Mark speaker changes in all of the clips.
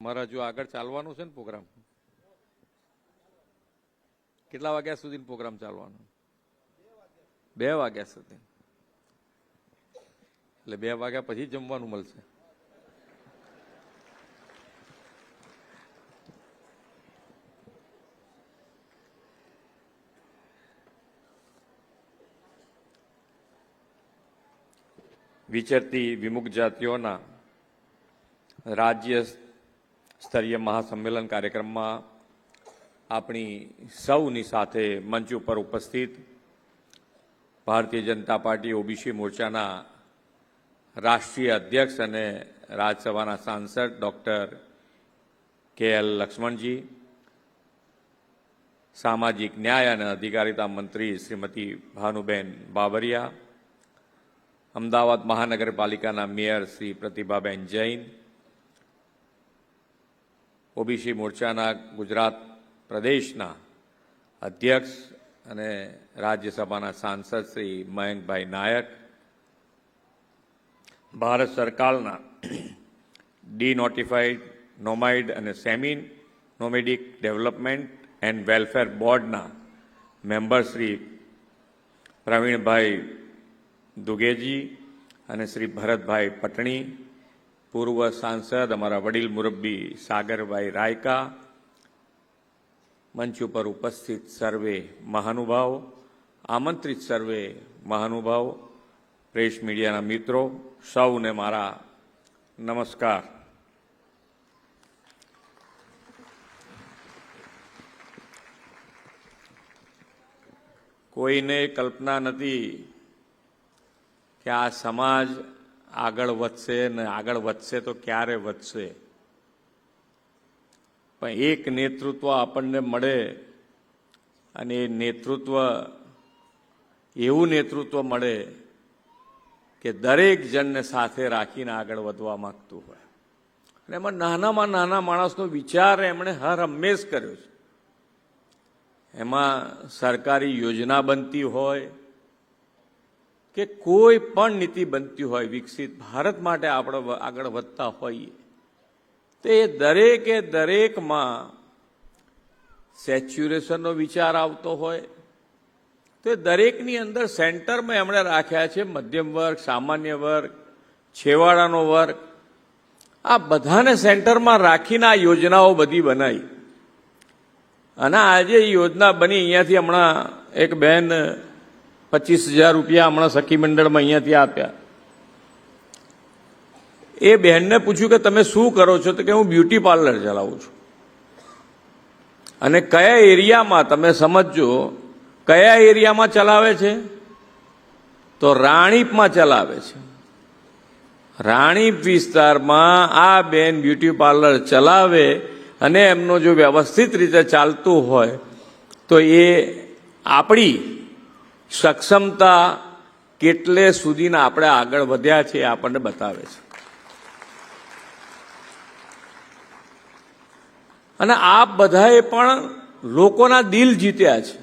Speaker 1: મારા જો આગળ ચાલવાનું છે ને પ્રોગ્રામ કેટલા વાગ્યા સુધી પ્રોગ્રામ ચાલવાનો? બે વાગ્યા સુધી. એટલે બે વાગ્યા પછી જમવાનું મળશે. વિચરતી વિમુખ જાતિઓના રાજ્ય સ્તરીય મહાસંમેલન કાર્યક્રમમાં આપણી સૌની સાથે મંચ ઉપર ઉપસ્થિત ભારતીય જનતા પાર્ટી ઓબીસી મોરચાના રાષ્ટ્રીય અધ્યક્ષ અને રાજ્યસભાના સાંસદ ડૉક્ટર કે એલ લક્ષ્મણજી, સામાજિક ન્યાય અને અધિકારિતા મંત્રી શ્રીમતી ભાનુબેન બાબરિયા અમદાવાદ મહાનગરપાલિકાના મેયર શ્રી પ્રતિભાબેન જૈન ઓબીસી મોરચાના ગુજરાત પ્રદેશના અધ્યક્ષ અને રાજ્યસભાના સાંસદ શ્રી મયંકભાઈ નાયક, ભારત સરકારના ડી નોટિફાઈડ નોમાઇડ અને semi nomadic development and welfare બોર્ડના મેમ્બર શ્રી પ્રવીણભાઈ દુગેજી અને શ્રી ભરતભાઈ પટણી પૂર્વ સાંસદ અમારા વડીલ મુરબ્બી સાગરભાઈ રાયકા, મંચ ઉપર ઉપસ્થિત સર્વે મહાનુભાવો, આમંત્રિત સર્વે મહાનુભાવો, પ્રેસ મીડિયાના મિત્રો, સૌને મારા નમસ્કાર. કોઈને કલ્પના નથી કે આ સમાજ આગળ વધશે ને આગળ વધશે તો ક્યારે વધશે? પણ એક નેતૃત્વ આપણને મળે અને એ નેતૃત્વ, એવું નેતૃત્વ મળે કે દરેક જણને સાથે રાખીને આગળ વધવા માંગતું હોય. અને એમાં નાનામાં નાના માણસનો વિચાર એમણે હર હંમેશ કર્યો છે. એમાં સરકારી યોજના બનતી હોય કે કોઈ પણ નીતિ બનતી હોય વિકસિત, ભારત માટે આપણે આગળ વધતા હોઈએ. તો એ દરેકે દરેકમાં સેચ્યુરેશનનો વિચાર આવતો હોય. તો એ દરેકની અંદર સેન્ટરમાં એમણે રાખ્યા છે મધ્યમ વર્ગ, સામાન્ય વર્ગ, છેવાડાનો વર્ગ. આ બધાને સેન્ટરમાં રાખીને આ યોજનાઓ બધી બનાવી અને આજે યોજના બની, અહીંયાથી હમણાં એક બેન પચીસ હજાર રૂપિયા હમણાં સખી મંડળમાં અહીંયાથી આપ્યા. એ બહેનને પૂછ્યું કે તમે શું કરો છો? તો કે હું બ્યુટી પાર્લર ચલાવું છું. અને કયા એરિયામાં તમે સમજજો, કયા એરિયામાં ચલાવે છે? તો રાણીપમાં ચલાવે છે. રાણીપ વિસ્તારમાં આ બેન બ્યુટી પાર્લર ચલાવે અને એમનો જો વ્યવસ્થિત રીતે ચાલતું હોય, તો એ આપણી સક્ષમતા કેટલે સુધીના આપણે આગળ વધ્યા છે આપણને બતાવે છે. અને આપ બધાએ પણ લોકોના દિલ જીત્યા છે.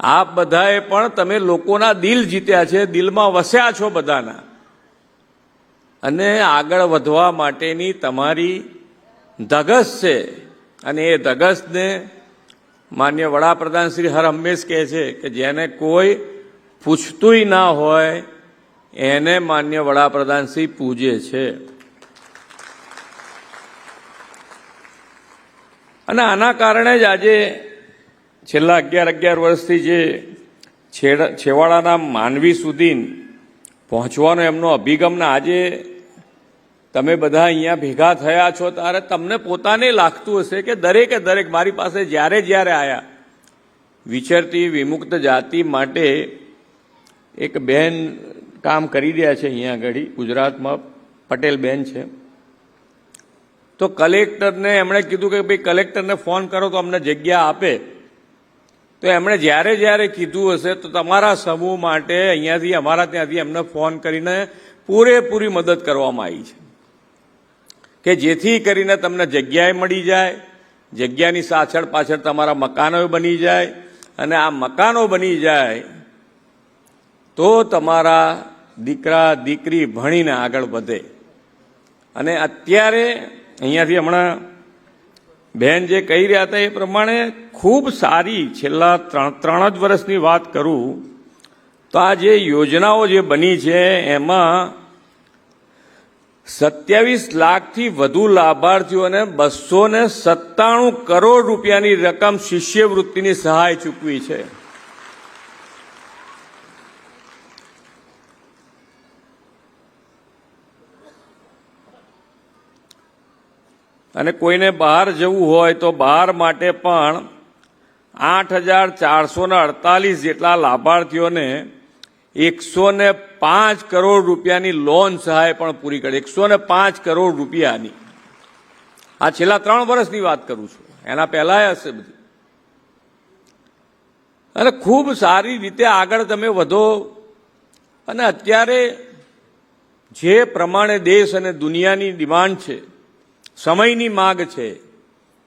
Speaker 1: આપ બધાએ પણ તમે લોકોના દિલ જીત્યા છે, દિલમાં વસ્યા છો બધાના. અને આગળ વધવા માટેની તમારી ધગસ છે. અને એ ધગસને માન્ય વડાપ્રધાન શ્રી હર હંમેશ કહે છે કે જેને કોઈ પૂછતુંય ના હોય, એને માન્ય વડાપ્રધાન શ્રી પૂજે છે. અને આના કારણે જ આજે છેલ્લા અગિયાર અગિયાર વર્ષથી જે છેવાડાના માનવી સુધી પહોંચવાનો એમનો અભિગમને આજે તમે બધા અહીંયા ભેગા થયા છો ત્યારે તમને પોતાને લાગતું હશે કે દરેકે દરેક મારી પાસે જ્યારે જ્યારે આવ્યા વિચરતી, વિમુક્ત જાતિ માટે એક બેન કામ કરી રહ્યા છે અહીંયા આગળ, ગુજરાતમાં પટેલ બેન છે. તો કલેક્ટરને એમણે કીધું કે ભાઈ કલેક્ટરને ફોન કરો તો અમને જગ્યા આપે. તો એમણે જ્યારે જ્યારે કીધું હશે તો તમારા સમૂહ માટે અહીંયાથી, અમારા ત્યાંથી એમને ફોન કરીને પૂરેપૂરી મદદ કરવામાં આવી છે. કે જેથી કરીને તમને જગ્યાએ મળી જાય, જગ્યાની પાછળ પાછળ તમારા મકાનો બની જાય, અને આ મકાનો બની જાય તો તમારા દીકરા, દીકરી ભણીને આગળ વધે. અને અત્યારે અહીંયાથી હમણાં બેન જે કહી રહ્યા હતા એ પ્રમાણે ખૂબ સારી છેલ્લા ત્રણ ત્રણ જ વર્ષની વાત કરું, તો આ જે યોજનાઓ જે બની છે, એમાં સત્યાવીસ લાખથી વધુ લાભાર્થીઓને બસો ને સત્તાણું કરોડ રૂપિયાની રકમ શિષ્યવૃત્તિની સહાય ચૂકવી છે. અને કોઈને બહાર જવું હોય તો બહાર માટે પણ આઠ હજાર ચારસો અડતાલીસ જેટલા લાભાર્થીઓને એકસો ને પાંચ કરોડ રૂપિયાની લોન સહાય પણ પૂરી કરી. એકસો ને પાંચ કરોડ રૂપિયાની. આ છેલ્લા ત્રણ વર્ષની વાત કરું છું. એના પહેલા હશે બધી. અને ખૂબ સારી રીતે આગળ તમે વધો. અને અત્યારે જે પ્રમાણે દેશ અને દુનિયાની ડિમાન્ડ છે, સમયની માગ છે,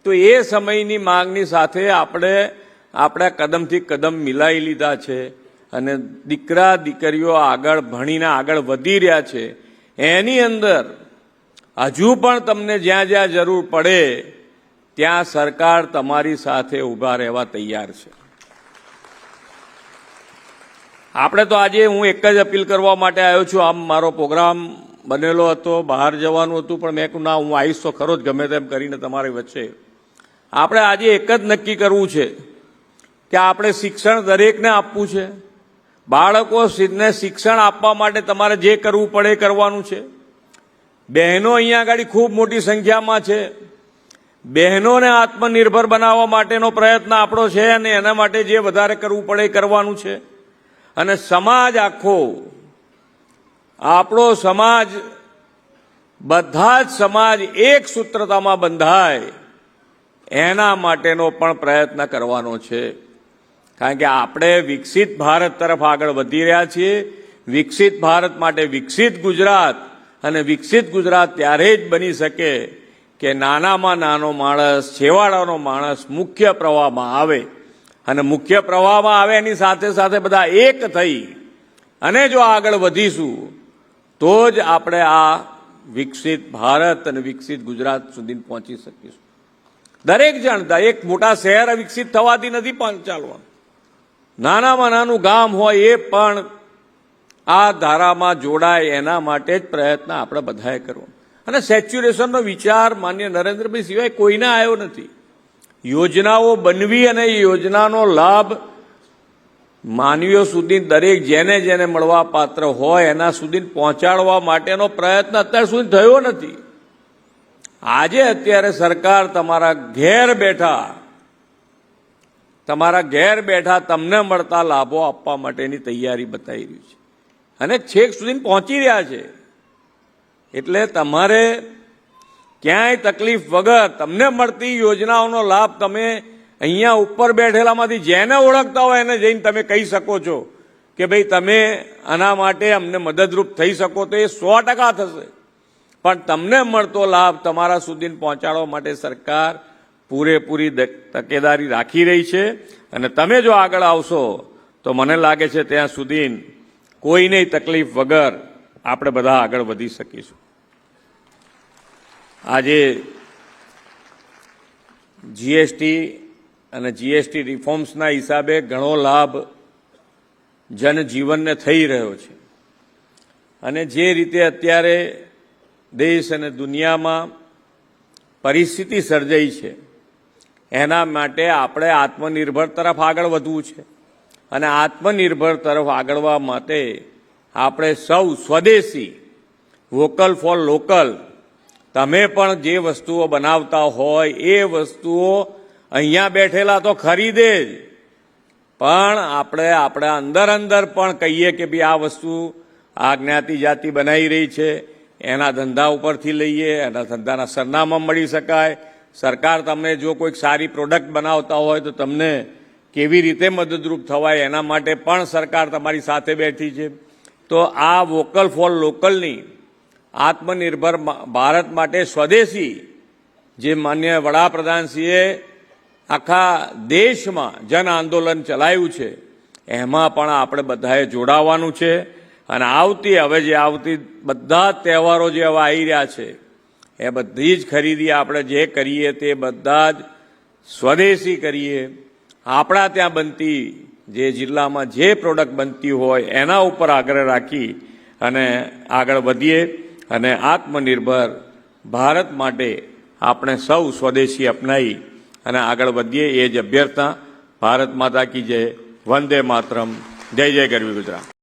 Speaker 1: તો એ સમયની માંગની સાથે આપણે આપણા કદમથી કદમ મિલાવી લીધા છે. અને દીકરા, દીકરીઓ આગળ ભણીને આગળ વધી રહ્યા છે, એની અંદર હજુ પણ તમને જ્યાં જ્યાં જરૂર પડે, ત્યાં સરકાર તમારી સાથે ઊભા રહેવા તૈયાર છે. આપણે તો આજે હું એક જ અપીલ કરવા માટે આવ્યો છું. આમ મારો પ્રોગ્રામ બનેલો હતો, બહાર જવાનું હતું, પણ મેં કહું ના, હું આવીશ તો ખરો જ ગમે તેમ કરીને તમારી વચ્ચે. આપણે આજે એક જ નક્કી કરવું છે કે આપણે શિક્ષણ દરેકને આપવું છે. બાળકો ને શિક્ષણ આપવા માટે તમારે જે કરવું પડે કરવાનું છે. બહેનો અહીંયા આગળ ખૂબ મોટી સંખ્યામાં છે. બહેનોને આત્મનિર્ભર બનાવવા માટેનો પ્રયત્ન આપણો છે અને એના માટે જે વધારે કરવું પડે કરવાનું છે. અને સમાજ આખો, આપણો સમાજ, બધા જ સમાજ એક સૂત્રતામાં બંધાય, એના માટેનો પણ પ્રયત્ન કરવાનો છે. કારણ કે આપણે વિકસિત ભારત તરફ આગળ વધી રહ્યા છીએ. વિકસિત ભારત માટે વિકસિત ગુજરાત અને વિકસિત ગુજરાત ત્યારે જ બની શકે કે નાનામાં નાનો માણસ, છેવાડાનો માણસ મુખ્ય પ્રવાહમાં આવે અને મુખ્ય પ્રવાહમાં આવે એની સાથે સાથે બધા એક થઈ અને જો આગળ વધીશું, તો જ આપણે આ વિકસિત ભારત અને વિકસિત ગુજરાત સુધી પહોંચી શકીશું. દરેક જાણતા એક મોટા શહેર વિકસિત થવાથી નથી ચાલવાનું. નાનામાં નાનું ગામ હોય એ પણ આ ધારામાં જોડાય એના માટે જ પ્રયત્ન આપણે બધાએ કરવો. અને સેચ્યુરેશનનો વિચાર માન્ય નરેન્દ્રભાઈ સિવાય કોઈને આવ્યો નથી. યોજનાઓ બનવી અને યોજનાનો લાભ માનવીઓ સુધી દરેક જેને જેને મળવા પાત્ર હોય એના સુધી પહોંચાડવા માટેનો પ્રયત્ન અત્યાર સુધી થયો નથી. આજે અત્યારે સરકાર તમારા ઘેર બેઠા તમારા ઘેર બેઠા તમને મળતા લાભો આપવા માટેની તૈયારી બતાવી રહી છે. અને છેક સુધી પહોંચી રહ્યા છે. એટલે તમારે ક્યાંય તકલીફ વગર તમને મળતી યોજનાઓનો લાભ તમે અહીંયા ઉપર બેઠેલામાંથી જેને ઓળખતા હોય એને જઈને તમે કહી શકો છો કે ભાઈ તમે આના માટે અમને મદદરૂપ થઈ શકો તો એ સો ટકા થશે. પણ તમને મળતો લાભ તમારા સુધી પહોંચાડવા માટે સરકાર પૂરેપૂરી તકેદારી રાખી રહી છે અને તમે જો આગળ આવશો તો મને લાગે છે ત્યાં સુધી કોઈને તકલીફ વગર આપણે બધા આગળ વધી શકીશું. આજે જીએસટી અને જીએસટી રિફોર્મ્સના હિસાબે ઘણો લાભ જનજીવનને થઈ રહ્યો છે. અને જે રીતે અત્યારે દેશ અને દુનિયામાં પરિસ્થિતિ સર્જાઈ છે એના માટે આપણે આત્મનિર્ભર તરફ આગળ વધવું છે. અને આત્મનિર્ભર તરફ આગળવા માટે આપણે સૌ સ્વદેશી, વોકલ ફોર લોકલ, તમે પણ જે વસ્તુઓ બનાવતા હોય એ વસ્તુઓ અહીંયા બેઠેલા તો ખરીદે જ. પણ આપણે આપણા અંદર અંદર પણ કહીએ કે ભાઈ આ વસ્તુ આ જ્ઞાતિ જાતિ બનાવી રહી છે, એના ધંધા ઉપરથી લઈએ, એના ધંધાના સરનામા મળી શકાય સરકાર તમને જો કોઈક સારી પ્રોડક્ટ બનાવતા હોય તો તમને કેવી રીતે મદદરૂપ થવાય એના માટે પણ સરકાર તમારી સાથે બેઠી છે. તો આ વોકલ ફોર લોકલની આત્મનિર્ભર ભારત માટે સ્વદેશી જે માન્ય વડાપ્રધાનશ્રીએ આખા દેશમાં જન આંદોલન ચલાવ્યું છે, એમાં પણ આપણે બધાએ જોડાવાનું છે. અને આવતી, હવે જે આવતી બધા તહેવારો જે હવે આવી રહ્યા છે એ બધી જ ખરીદી આપણે જે કરીએ તે બધા જ સ્વદેશી કરીએ. આપણા ત્યાં બનતી જે જિલ્લામાં જે પ્રોડક્ટ બનતી હોય એના ઉપર આગ્રહ રાખી અને આગળ વધીએ અને આત્મનિર્ભર ભારત માટે આપણે સૌ સ્વદેશી અપનાવી અને આગળ વધીએ એ જ અભ્યર્થના. ભારત માતા કી જય. વંદે માતરમ. જય જય ગરવી ગુજરાત.